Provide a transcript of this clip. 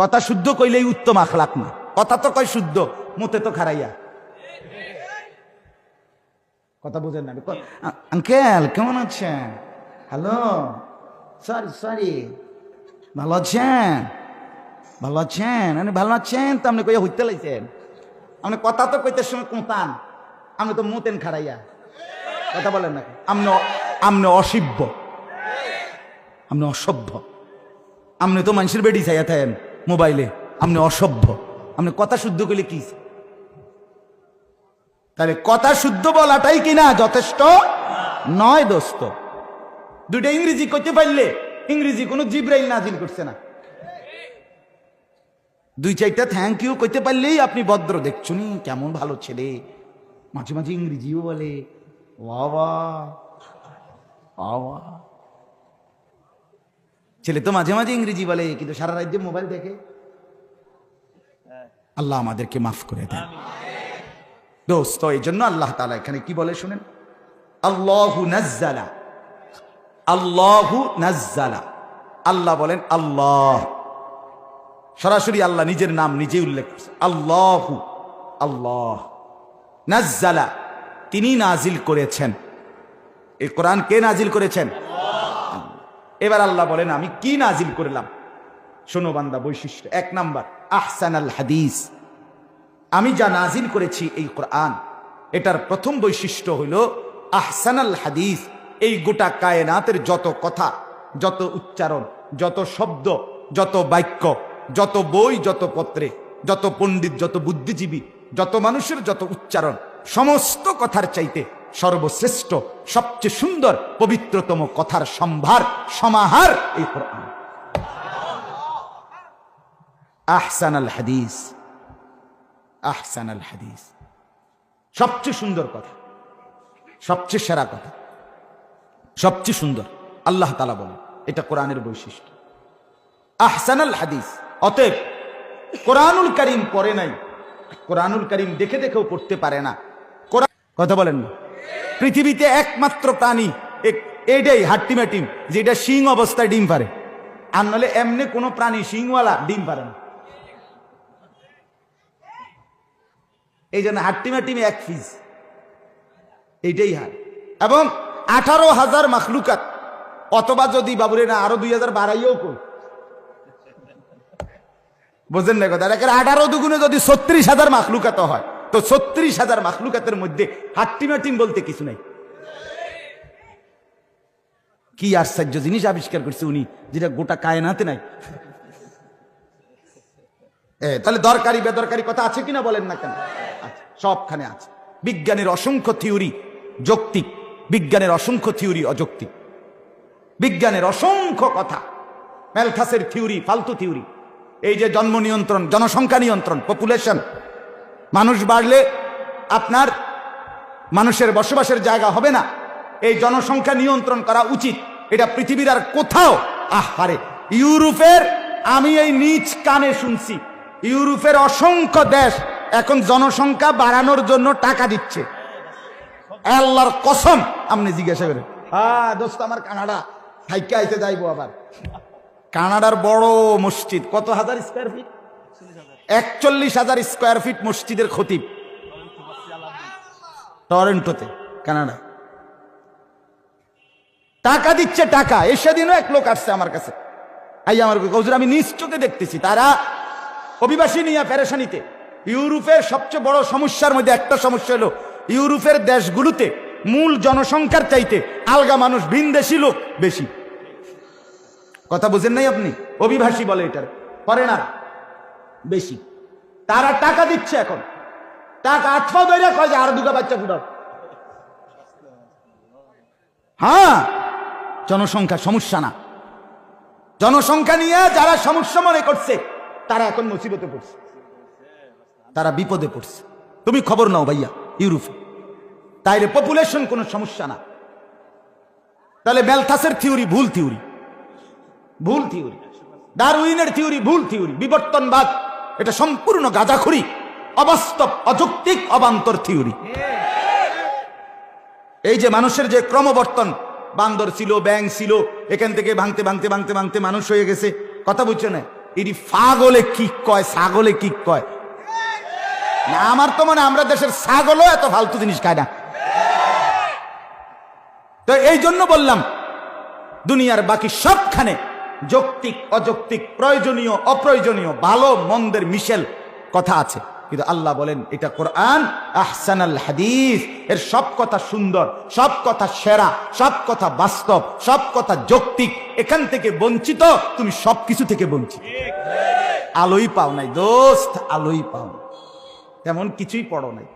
কথা শুদ্ধ কইলেই উত্তম আখলাক না কথা তো কয় শুদ্ধ, মুতে তো খারাইয়া। কথা বুঝেন না আঙ্কেল, কেমন আছেন? হ্যালো? Sorry sorry. ভালো আছেন? ভালো আছেন? আপনি ভালো আছেন তো, আপনি কইয়া হইতে লাইছেন। আপনি কথা তো কইতে সময় কোঁতান আপনি তো মুতেন খারাইয়া। কথা বলেন না। আপনি আপনি অসভ্য আপনি অসভ্য। আপনি তো মানুষের বেডি চাইয়া থাকেন। মোবাইলে। আপনি অসভ্য। আপনি কথা শুদ্ধ করলে কি? তাহলে কথা শুদ্ধ বলাটাই কিনা যথেষ্ট? নয় দোস্ত। দুইটা ইংরেজি করতে পারলে ইংরেজি কোনো জিব্রাইল নাজিল করছে না। দুই চারটা থ্যাংক ইউ করতে পারলেই আপনি ভদ্র। দেখছুনি কেমন ভালো ছেলে। মাঝে মাঝে ইংরেজিও বলে। বাবা বাবা ছেলে তো মাঝে মাঝে ইংরেজি বলে, কিন্তু সারা রাজ্যে মোবাইল দেখে। আল্লাহ আমাদেরকে মাফ করে দেন। দোস্ত এই জন্য আল্লাহ তালা এখানে কি বলে শুনেন? আল্লাহু নাজ্জালা। আল্লাহু নাজ্জালা। আল্লাহ বলেন, আল্লাহ। সরাসরি আল্লাহ নিজের নাম নিজে উল্লেখ করছে। আল্লাহু, আল্লাহ। নাজ্জালা, তিনি নাজিল করেছেন। এই কোরআন কে নাজিল করেছেন? এবার আল্লাহ বলেন, আমি কি নাজিল করলাম? শোনো বান্দা, বৈশিষ্ট্য। এক নাম্বার আহসান আল হাদিস। আমি যা নাজিল করেছি এই কোরআন, এটার প্রথম বৈশিষ্ট্য হইল আহসান আল হাদিস। এই গোটা কায়নাতের যত কথা, যত উচ্চারণ, যত শব্দ, যত বাক্য, যত বই, যত পত্রে, যত পণ্ডিত, যত বুদ্ধিজীবী, যত মানুষের যত উচ্চারণ, সমস্ত কথার চাইতে সর্বশ্রেষ্ঠ, সবচেয়ে সুন্দর, পবিত্রতম কথার সম্ভার, সমাহার এই কোরআন। আহসান আল হাদিস আহসান আল হাদিস। সবচেয়ে সুন্দর কথা, সবচেয়ে সেরা কথা, সবচেয়ে সুন্দর, আল্লাহ তালা বলে এটা কোরআনের বৈশিষ্ট্য। আহসান আল হাদিস, অতএব কোরআনুল করিম পড়ে নাই, কোরআনুল করিম দেখে দেখেও পড়তে পারে না। কথা বলেন না। পৃথিবীতে একমাত্র প্রাণী এইটাই হাট্টিমাটিম যেটা শিং অবস্থায় ডিম পারে। আর নাহলে এমনি কোনো প্রাণী শিংওয়ালা ডিম পারে না। এই জন্য হাট্টিমাটিমে এক ফিজ। এইটাই হার এবং আঠারো হাজার মাখলুকাত, অথবা যদি বাবুরে না, আরও দুই হাজার বাড়াইও কই। বুঝলেন না কথা? আঠারো দুগুণে যদি ছত্রিশ হাজার মাখলুকাত হয়। তো ছত্রিশ হাজার মাখলুকাতের মধ্যে হাট্টিমাটিম বলতে কিছু নাই। কি আশ্চর্য জিনিস আবিষ্কার করছে উনি, যেটা গোটা কায়নাতে নাই। তাহলে দরকারি, বেদরকারি কথা আছে কিনা বলেন না কেন? সবখানে আছে। বিজ্ঞানের অসংখ্য থিওরি যৌক্তিক, বিজ্ঞানের অসংখ্য থিওরি অযৌক্তিক। বিজ্ঞানের অসংখ্য কথা ম্যালথাসের থিওরি, ফালতু থিওরি। এই যে জন্ম নিয়ন্ত্রণ, জনসংখ্যা নিয়ন্ত্রণ পপুলেশন মানুষ বাড়লে আপনার মানুষের বসবাসের জায়গা হবে না। এই জনসংখ্যা নিয়ন্ত্রণ করা উচিত। এটা পৃথিবীর আর কোথাও আহারে, ইউরোপের আমি এই নিচ কানে শুনছি। ইউরোপের অসংখ্য দেশ এখন জনসংখ্যা বাড়ানোর জন্য টাকা দিচ্ছে। আল্লাহর কসম, আপনি জিজ্ঞাসা করেন হ্যাঁ দোস্ত, আমার কানাডা, হাইকে আইতে যাইবো আবার। কানাডার বড় মসজিদ, কত হাজার স্কোয়ার ফিট একচল্লিশ হাজার স্কোয়ার ফিট মসজিদের খতিব। টরেন্টোতে কানাডা টাকা দিচ্ছে টাকা, এ সেদিনও এক লোক আসছে আমার কাছে। আই, আমার কৌজুর আমি নিজ চোখে দেখতেছি, তারা অভিবাসী নিয়ে প্যারেশানিতে ইউরোপের সবচেয়ে বড় সমস্যার মধ্যে একটা সমস্যা হলো, ইউরোপের দেশগুলোতে মূল জনসংখ্যার চাইতে আলগা মানুষ, ভিনদেশি লোক বেশি। কথা বুঝেন নাই আপনি? অভিবাসী বলে এটার। ফরেনার বেশি। তারা টাকা দিচ্ছে এখন। টাকা আটফা ধরে কয় যে আরও দুটা বাচ্চা ফুটাও। হ্যাঁ জনসংখ্যা সমস্যা না। জনসংখ্যা নিয়ে যারা সমস্যা মনে করছে তারা এখন মুসিবতে পড়ছে। তারা বিপদে পড়ছে। তুমি খবর নাও ভাইয়া ইউরোপে। তাইলে পপুলেশন কোনো সমস্যা না। তাহলে ম্যালথাসের থিওরি ভুল থিওরি। ভুল থিওরি। ডারউইনের থিওরি ভুল থিওরি। বিবর্তনবাদ। এটা সম্পূর্ণ গাঁজাখুরি অবাস্তব, অযৌক্তিক, অবান্তর থিওরি। এই যে মানুষের যে ক্রমবর্তন, বান্দর ছিল ব্যাং ছিল, এখান থেকে ভাঙতে ভাঙতে ভাঙতে ভাঙতে মানুষ হয়ে গেছে, কথা বুঝছ না? এটি ফাগলে কি কয়, ছাগলে কি কয়? না, আমার তো মনে আমরা দেশের ছাগলও এত ফালতু জিনিস খায় না। তো এই জন্য বললাম, দুনিয়ার বাকি সবখানে যৌক্তিক, অযৌক্তিক, প্রয়োজনীয়, অপ্রয়োজনীয়, ভালো, মন্দের মিশেল কথা আছে। কিন্তু আল্লাহ বলেন, এটা কোরআন, আহসানাল হাদিস। এর সব কথা সুন্দর, সব কথা সেরা, সব কথা বাস্তব, সব কথা যৌক্তিক। এখান থেকে বঞ্চিত, তুমি সব কিছু থেকে বঞ্চিত। আলোই পাও নাই, দোস্ত, আলোই পাও তেমন কিছুই পড়ো নাই।